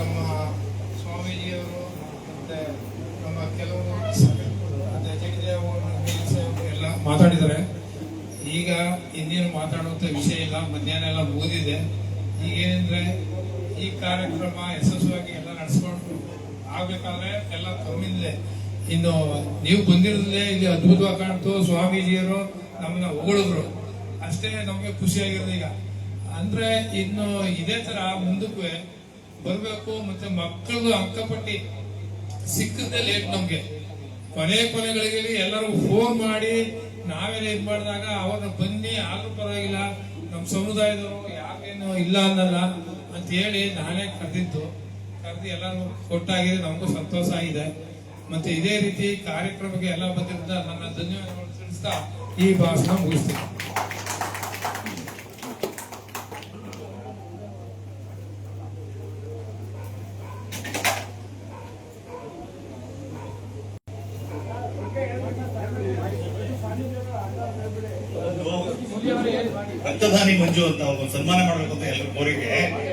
ನಮ್ಮ ಸ್ವಾಮೀಜಿಯವರು ಮತ್ತೆ ನಮ್ಮ ಜಗದೇವ ಎಲ್ಲ ಮಾತಾಡಿದ್ದಾರೆ. ಈಗ ಇನ್ನೇನು ಮಾತಾಡುವಂತ ವಿಷಯ ಇಲ್ಲ, ಮಧ್ಯಾಹ್ನ ಎಲ್ಲ ಮುಗಿದಿದೆ. ಈಗ ಏನಂದ್ರೆ ಈ ಕಾರ್ಯಕ್ರಮ ಯಶಸ್ವಿಯಾಗಿ ಎಲ್ಲ ನಡೆಸ್ಕೊಂಡು ಆಗ್ಬೇಕಾದ್ರೆ ಎಲ್ಲ ತಮ್ಮಿಂದಲೇ. ಇನ್ನು ನೀವು ಬಂದಿರೋದೇ ಇಲ್ಲಿ ಅದ್ಭುತವಾಗಿ ಕಾಣ್ತು ಸ್ವಾಮೀಜಿಯವರು ನಮ್ಮನ್ನ ಹೊಗಳಿದ್ರು. ಅಷ್ಟೇ ನಮಗೆ ಖುಷಿಯಾಗಿರೋದು ಈಗ. ಅಂದ್ರೆ ಇನ್ನು ಇದೇ ತರ ಮುಂದಕ್ಕೆ ಬರಬೇಕು ಮತ್ತೆ ಮಕ್ಕಳದು ಅಂಕಪಟ್ಟಿ ಸಿಕ್ಕದೆ ಲೇಟ್ ನಮ್ಗೆ. ಕೊನೆ ಕೊನೆಗಳಿಗೆ ಎಲ್ಲರೂ ಫೋನ್ ಮಾಡಿ ನಾವೆಲ್ಲ ಇದ್ ಮಾಡಿದಾಗ ಅವ್ರನ್ನ ಬನ್ನಿ, ಆದ್ರೂ ಪರವಾಗಿಲ್ಲ ನಮ್ಮ ಸಮುದಾಯದವರು ಯಾಕೇನು ಇಲ್ಲ ಅನ್ನಲ್ಲ ಅಂತ ಹೇಳಿ ನಾನೇ ಕರೆದಿದ್ದು. ಕರೆದು ಎಲ್ಲರೂ ಕೊಟ್ಟಾಗಿದೆ ನಮಗೂ ಸಂತೋಷ ಆಗಿದೆ. ಮತ್ತೆ ಇದೇ ರೀತಿ ಕಾರ್ಯಕ್ರಮಕ್ಕೆ ಎಲ್ಲ ಬಂದಿದ್ದ ನನ್ನ ಧನ್ಯವಾದಗಳು ತಿಳಿಸ್ತಾ ಈ ಭಾಷಣ ಮುಗಿಸ್ತೀನಿ. ರಕ್ತದಾನಿ ಮಂಜು ಅಂತ ಒಂದು ಸನ್ಮಾನ ಮಾಡಬೇಕು ಅಂತ ಎಲ್ಲರ ಕೋರಿಕೆ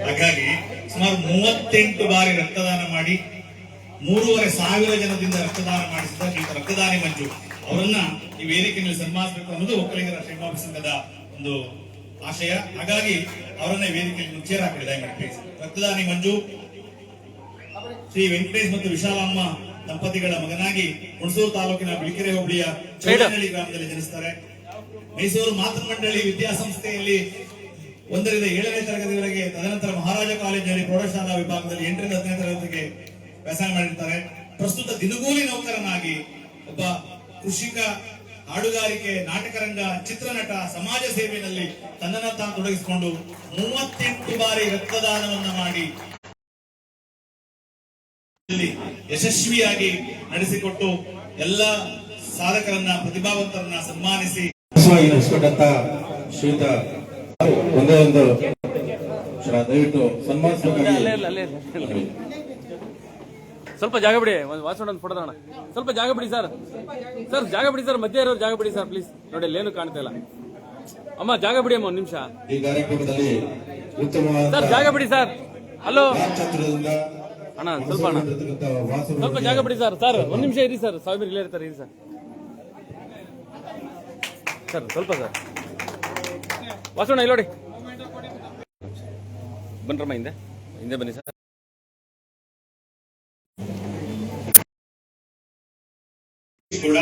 ಹಾಗಾಗಿ ಸುಮಾರು ಮೂವತ್ತೆಂಟು ಬಾರಿ ರಕ್ತದಾನ ಮಾಡಿ ಮೂರುವರೆ ಸಾವಿರ ಜನದಿಂದ ರಕ್ತದಾನ ಮಾಡಿಸಿದ ರಕ್ತದಾನಿ ಮಂಜು. ಅವರನ್ನ ಈ ವೇದಿಕೆಯಲ್ಲಿ ಸನ್ಮಾನಿಸಬೇಕು ಅನ್ನೋದು ಒಕ್ಕಲಿಗರ ಶ್ರೀಮಾಪ ಸಂಘದ ಒಂದು ಆಶಯ. ಹಾಗಾಗಿ ಅವರನ್ನೇ ವೇದಿಕೆಯಲ್ಲಿ ಚೇರ್ ಹಾಕಿದ್ದಾರೆ ಪ್ಲೀಸ್ ರಕ್ತದಾನಿ ಮಂಜು ಶ್ರೀ ವೆಂಕಟೇಶ್ ಮತ್ತು ವಿಶಾಲಮ್ಮ ದಂಪತಿಗಳ ಮಗನಾಗಿ ಹುಣಸೂರು ತಾಲೂಕಿನ ಬಿಳಿಕೆರೆ ಹೋಬಳಿಯ ಚೌಡನಹಳ್ಳಿ ಗ್ರಾಮದಲ್ಲಿ ಜನಿಸ್ತಾರೆ. ಮೈಸೂರು ಮಾತೃ ಮಂಡಳಿ ವಿದ್ಯಾಸಂಸ್ಥೆಯಲ್ಲಿ ಒಂದರಿಂದ ಏಳನೇ ತರಗತಿವರೆಗೆ ತದನಂತರ ಮಹಾರಾಜ ಕಾಲೇಜಿನಲ್ಲಿ ಪ್ರೌಢಶಾಲಾ ವಿಭಾಗದಲ್ಲಿ ಎಂಟರಿಂದ ಹತ್ತನೇ ತರಗತಿಗೆ ವ್ಯಾಸಂಗ ಮಾಡಿರ್ತಾರೆ. ಪ್ರಸ್ತುತ ದಿನಗೂಲಿ ನೌಕರನಾಗಿ ಒಬ್ಬ ಕೃಷಿಕ, ಹಾಡುಗಾರಿಕೆ, ನಾಟಕರಂಗ, ಚಿತ್ರನಟ, ಸಮಾಜ ಸೇವೆಯಲ್ಲಿ ತನ್ನನ್ನ ತಾನು ತೊಡಗಿಸಿಕೊಂಡು ಮೂವತ್ತೆಂಟು ಬಾರಿ ರಕ್ತದಾನವನ್ನ ಮಾಡಿ ಯಶಸ್ವಿಯಾಗಿ ನಡೆಸಿಕೊಟ್ಟು ಎಲ್ಲ ಸಾಧಕರನ್ನ, ಪ್ರತಿಭಾವಂತರನ್ನ ಸನ್ಮಾನಿಸಿ ಶ್ರೀತ ಒಂದೇ ಒಂದು ದಯವಿಟ್ಟು ಸನ್ಮಾನಿಸಬೇಕಾಗಿ. ಸ್ವಲ್ಪ ಜಾಗ ಬಿಡಿ ಒಂದು ವಾಸೋಣ ಒಂದು ಫೋಟೋ ಸ್ವಲ್ಪ ಜಾಗ ಬಿಡಿ ಸರ್. ಸರ್ ಜಾಗ ಬಿಡಿ ಸರ್ ಮಧ್ಯೆ ಇರೋರು ಜಾಗ ಬಿಡಿ ಸರ್ ಪ್ಲೀಸ್. ನೋಡಿ ಅಲ್ಲೇನು ಕಾಣ್ತಾ ಇಲ್ಲ. ಅಮ್ಮ ಜಾಗ ಬಿಡಿ ಅಮ್ಮ ಒಂದು ನಿಮಿಷ. ಈ ಕಾರ್ಯಕ್ರಮದಲ್ಲಿ ಉತ್ತಮವಾದ ಸರ್ ಜಾಗ ಬಿಡಿ ಸರ್. ಹಲೋ. ಅಣ್ಣ ಸ್ವಲ್ಪ ಅಣ್ಣ. ಸ್ವಲ್ಪ ಜಾಗ ಬಿಡಿ ಸರ್. ಸರ್ ಒಂದ್ ನಿಮಿಷ ಇರಿ ಸರ್. ಸಾವಿರ ಇಲ್ಲೇ ಇರ್ತಾರೆ ಇರಿ ಸರ್. ಸರ್, ಸ್ವಲ್ಪ ಸರ್. ವಾಸೋಣ ಇಲ್ಲಿ ನೋಡಿ. ಬನ್ರಮ್ಮ ಹಿಂದೆ. ಹಿಂದೆ ಬನ್ನಿ ಸರ್. ಕೂಡ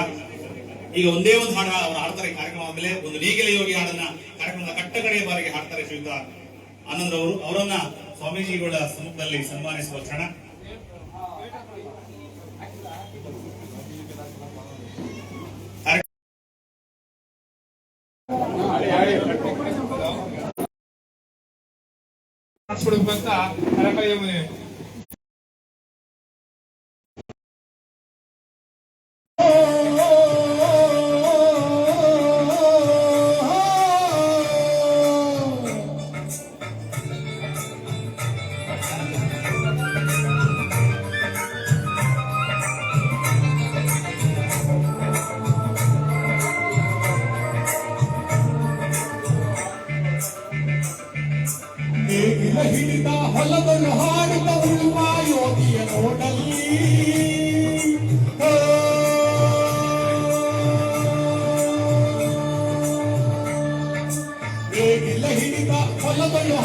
ಈಗ ಒಂದೇ ಒಂದು ಹಾಡು ಅವರು ಹಾಡ್ತಾರೆ ಕಾರ್ಯಕ್ರಮ ಆದ್ಮೇಲೆ ಒಂದು ನೀಗಲಿ ಯೋಗಿ ಹಾಡನ್ನ ಕಾರ್ಯಕ್ರಮದ ಕಟ್ಟಕಡೆಯ ಬಾರಿಗೆ ಹಾಡ್ತಾರೆ ಶ್ರೀಯುತ ಆನಂದ್ ಅವರು. ಅವರನ್ನ ಸ್ವಾಮೀಜಿಗಳ ಸಮ್ಮುಖದಲ್ಲಿ ಸನ್ಮಾನಿಸುವ ಕ್ಷಣ. ఇప్పుడు కొంత రకం ಹೊಲದನ್ನು ಹಾಡುತ್ತ ಉಳುವ ಯೋಗಿಯ ನೋಡಲ್ಲಿ. ನೇಗಿಲ ಹಿಡಿದ ಹೊಲದನ್ನು